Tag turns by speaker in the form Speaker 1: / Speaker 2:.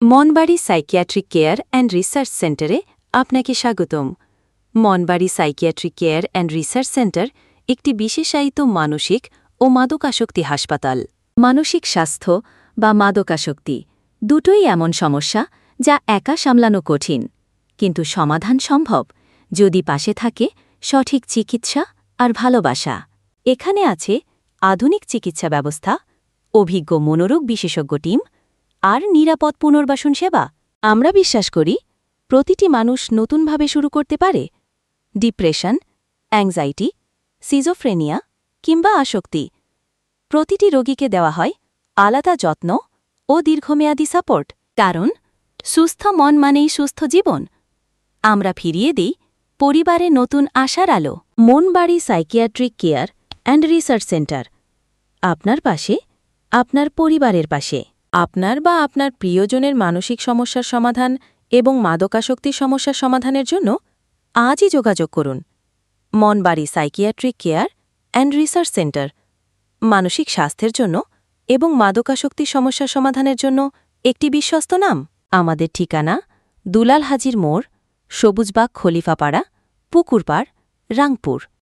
Speaker 1: Monbari psychiatric care and research সেন্টারে আপনাকে স্বাগতম। Monbari psychiatric care and research center একটি বিশেষায়িত মানসিক ও মাদকাসক্তি হাসপাতাল। মানসিক স্বাস্থ্য বা মাদকাসক্তি দুটোই এমন সমস্যা যা একা সামলানো কঠিন। কিন্তু সমাধান সম্ভব যদি পাশে থাকে সঠিক চিকিৎসা আর ভালোবাসা। এখানে আছে আধুনিক চিকিৎসা ব্যবস্থা, অভিজ্ঞ মনোরোগ বিশেষজ্ঞ টিম আর নিরাপদ পুনর্বাসন সেবা? আমরা বিশ্বাস করি, প্রতিটি মানুষ নতুনভাবে শুরু করতে পারে। ডিপ্রেশন, অ্যাংজাইটি, সিজোফ্রেনিয়া কিংবা আসক্তি। প্রতিটি রোগীকে দেওয়া হয় আলাদা যত্ন ও দীর্ঘমেয়াদী সাপোর্ট। কারণ, সুস্থ মন মানেই সুস্থ জীবন। আমরা ফিরিয়ে দিই পরিবারে নতুন আশার আলো। Monbari psychiatric care and research center. আপনার পাশে, আপনার পরিবারের পাশে। আপনার বা আপনার প্রিয়জনের মানসিক সমস্যার সমাধান এবং মাদকাসক্তির সমস্যার সমাধানের জন্য আজই যোগাযোগ করুন। Monbari psychiatric care and research center. মানসিক স্বাস্থ্যের জন্য এবং মাদকাসক্তি সমস্যা সমাধানের জন্য একটি বিশ্বস্ত নাম। আমাদের ঠিকানা দুলাল হাজির মোড়, সবুজবাগ খলিফাপাড়া, পুকুরপাড়, রাংপুর।